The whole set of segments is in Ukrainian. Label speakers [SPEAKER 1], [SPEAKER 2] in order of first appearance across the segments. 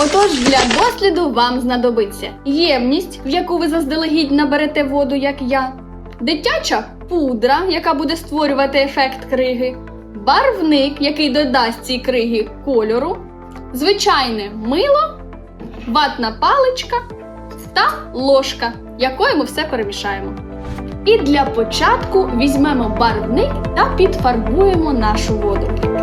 [SPEAKER 1] Отож, для досліду вам знадобиться ємність, в яку ви заздалегідь наберете воду, як я, дитяча пудра, яка буде створювати ефект криги, барвник, який додасть цій криги кольору, звичайне мило, ватна паличка та ложка, якою ми все перемішаємо. І для початку візьмемо барвник та підфарбуємо нашу воду.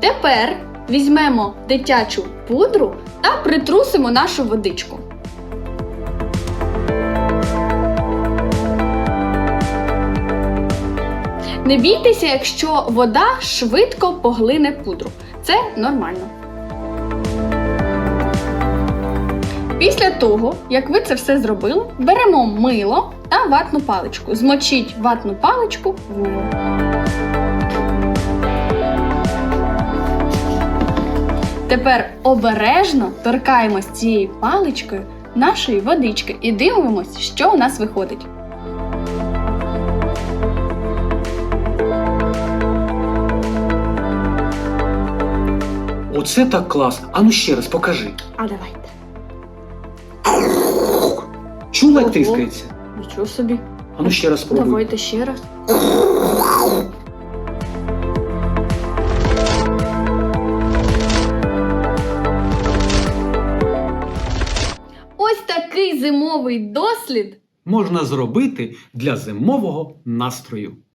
[SPEAKER 1] Тепер візьмемо дитячу пудру та притрусимо нашу водичку. Не бійтеся, якщо вода швидко поглине пудру. Це нормально. Після того, як ви це все зробили, беремо мило та ватну паличку. Змочіть ватну паличку в мило. Тепер обережно торкаємось цією паличкою нашої водички і дивимось, що у нас виходить.
[SPEAKER 2] Оце так клас. Ану ще раз покажи.
[SPEAKER 1] А давайте.
[SPEAKER 2] Чула, як
[SPEAKER 1] Ого.
[SPEAKER 2] тріскається?
[SPEAKER 1] Нічого собі.
[SPEAKER 2] Ану ще раз спробуй.
[SPEAKER 1] Давайте ще раз. Ось такий зимовий дослід
[SPEAKER 2] Можна зробити для зимового настрою.